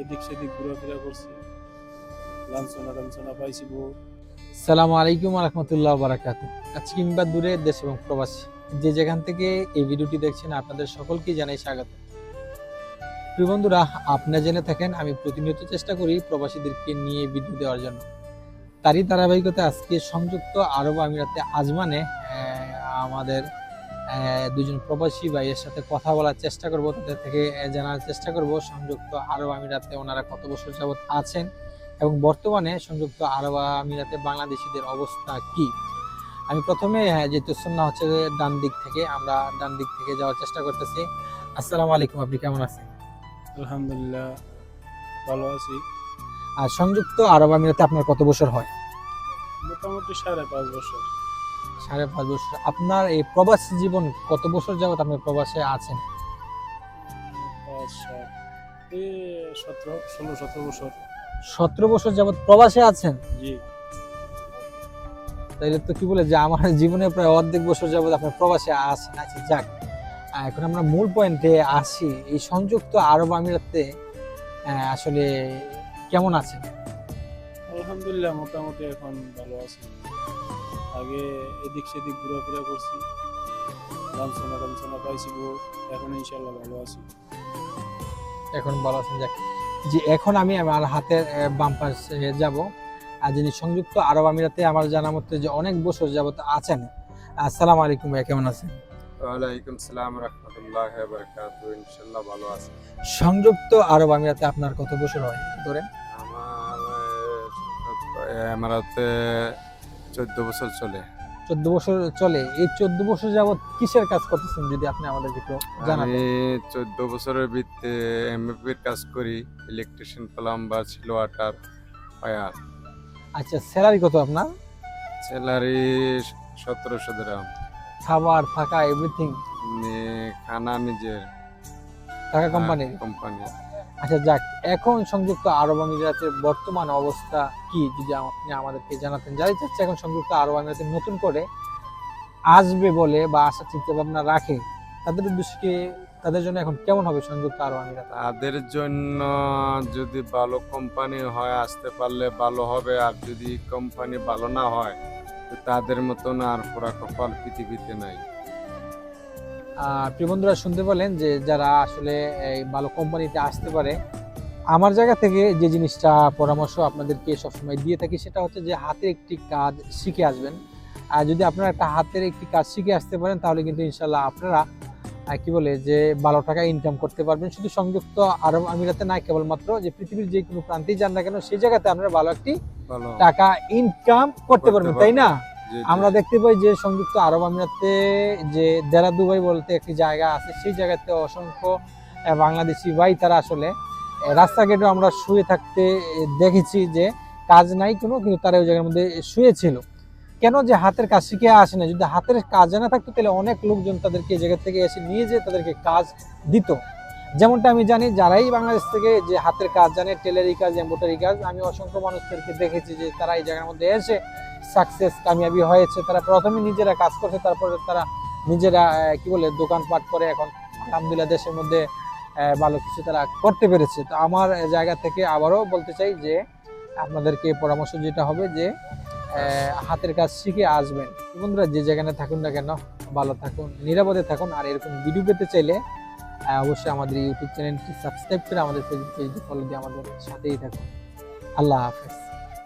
এদিক সেদিক ঘোরাফেরা করছি। লাঞ্ছনা টাঞ্ছনা পাইছি বহু সালামু আলাইকুম রহমতুল্লাহ বারাকাতু কাছে কিংবা দূরে দেশ এবং প্রবাসী, যে যেখান থেকে এই ভিডিওটি দেখছেন আপনাদের সকলকে জানাই স্বাগত। প্রিয় বন্ধুরা, আপনারা জেনে থাকেন, আমি প্রতিনিয়ত চেষ্টা করি প্রবাসীদেরকে নিয়ে ভিডিও দেওয়ার জন্য। তারই ধারাবাহিকতা আজকে সংযুক্ত আরব আমিরাতে আজমানে আমাদের দুজন প্রবাসী বা এর সাথে কথা বলার চেষ্টা করব তাদের থেকে জানার চেষ্টা করব। সংযুক্ত আরব আমিরাতে ওনারা কত বছর যাবত আছেন এবং বর্তমানে সংযুক্ত আরব আমিরাতে বাংলাদেশিদের অবস্থা কি? আমি প্রথমে হ্যাঁ, যেহেতু সন্না হচ্ছে ডান দিক থেকে আমরা ডান দিক থেকে যাওয়ার চেষ্টা করতেছি। আসসালামু আলাইকুম আপনি কেমন আছেন? আলহামদুলিল্লাহ ভালো আছি। আর সংযুক্ত আরব আমিরাতে আপনার কত বছর হয়? মোটামুটি সাড়ে পাঁচ বছর। সাড়ে পাঁচ বছর। আপনার এই প্রবাসী জীবন কত বছর যাবত আপনি প্রবাসে আছেন? এ সতেরো ষোলো সতেরো বছর। সতেরো বছর যাবত প্রবাসে আছেন? জি। তাইলে তো কি বলে যে আমার জীবনে প্রায় অর্ধেক বছর যাবত আপনার প্রবাসে আছেন। আচ্ছা যাক এখন আমরা মূল পয়েন্টে আসি। এই সংযুক্ত আরব আমিরাতে আসলে কেমন আছেন? আলহামদুলিল্লাহ মোটামুটি এখন ভালো আছি। আগে এদিক সেদিক ঘোরাফেরা করছি। লাঞ্ছনা টাঞ্ছনা পাইছি এখন ইনশাল্লাহ ভালো আছি। এখন ভালো আছেন যাক। যে এখন আমি আমার হাতের বাম পাশে যাব। আর যিনি সংযুক্ত আরব আমিরাতে আমার জানা মতে যে অনেক বছর যাবত আছেন। আসসালামু আলাইকুম ভাই কেমন আছেন? ওয়ালাইকুম সালাম রহমতুল্লাহ বরকাত ইনশাল্লাহ ভালো আছে। সংযুক্ত আরব আমিরাতে আপনার কত বছর হয়? ধরেন। আমার আমারাতে চোদ্দ বছর চলে। চোদ্দ বছর চলে। এই চোদ্দ বছর যাবত কিসের কাজ করতেছেন যদি আপনি আমাদেরকে একটু জানাতেন? আমি চোদ্দ বছরের ভিত্তে এমএপির কাজ করি। ইলেকট্রিশিয়ান প্লাম্বার ছিল ওয়াটার ফায়ার। আচ্ছা স্যালারি কত আপনার? স্যালারি সতেরোশো দিরাম খাবার থাকা এভরিথিং খানা নিজের। টাকা কোম্পানির কোম্পানি আচ্ছা যাক, এখন সংযুক্ত আরব আমিরাতের বর্তমান অবস্থা কি, যদি আপনি আমাদেরকে জানাতেন। যারাই চাচ্ছে এখন সংযুক্ত আরব আমিরাতে নতুন করে আসবে বলে বা আসার চিন্তা ভাবনা রাখে, তাদের উদ্দেশ্যে তাদের জন্য এখন কেমন হবে সংযুক্ত আরব আমিরাত? তাদের জন্য যদি ভালো কোম্পানি হয়, আসতে পারলে ভালো হবে, আর যদি কোম্পানি ভালো না হয় তাদের মতন আর পুরা কপাল পৃথিবীতে নাই। প্রিয় বন্ধুরা শুনতে পেলেন যে যারা আসলে এই ভালো কোম্পানিতে আসতে পারে আমার জায়গা থেকে যে জিনিসটা পরামর্শ আপনাদেরকে সবসময় দিয়ে থাকি সেটা হচ্ছে যে হাতের একটি কাজ শিখে আসবেন। আর যদি আপনারা একটা হাতের একটি কাজ শিখে আসতে পারেন তাহলে কিন্তু ইনশাল্লাহ আপনারা কি বলে যে ভালো টাকা ইনকাম করতে পারবেন। শুধু সংযুক্ত আরব আমিরাতে না কেবলমাত্র যে পৃথিবীর যে কোনো প্রান্তেই যান না কেন সেই জায়গাতে আপনারা ভালো একটি টাকা ইনকাম করতে পারবেন। তাই না। আমরা দেখতে পাই যে সংযুক্ত আরব আমিরাতে যে দেরা দুবাই বলতে একটি জায়গা আছে, সেই জায়গাতে অসংখ্য বাংলাদেশি ভাই তারা আসলে রাস্তাঘাটে আমরা শুয়ে থাকতে দেখেছি যে কাজ নাই কোনো, কিন্তু তারা ওই জায়গার মধ্যে শুয়েছিল। কেন যে হাতের কাজ শিখে আসে না? যদি হাতের কাজ জানা থাকতো, তাহলে অনেক লোকজন তাদেরকে এই জায়গা থেকে এসে নিয়ে যেয়ে তাদেরকে কাজ দিত। যেমনটা আমি জানি, যারাই বাংলাদেশ থেকে যে হাতের কাজ জানে, টেলারি কাজ এম্বোটারি কাজ, আমি অসংখ্য মানুষদেরকে দেখেছি যে তারা এই জায়গার মধ্যে এসে সাকসেস কামিয়াবি হয়েছে, তারা প্রথমে নিজেরা কাজ করছে, তারপরে তারা নিজেরা কি বলে, দোকানপাট করে এখন আলহামদুলিল্লাহ দেশের মধ্যে ভালো কিছু তারা করতে পেরেছে। তো আমার জায়গা থেকে আবারও বলতে চাই যে, আপনাদেরকে পরামর্শ যেটা হবে যে হাতের কাজ শিখে আসবেন। বন্ধুরা, যে যেখানে থাকুন না কেন, ভালো থাকুন, নিরাপদে থাকুন, আর এরকম ভিডিও পেতে চাইলে অবশ্যই আমাদের ইউটিউব চ্যানেলটি সাবস্ক্রাইব করে আমাদের ফেসবুক পেজটি ফলো দিয়ে আমাদের সাথেই থাকুন। আল্লাহ হাফেজ।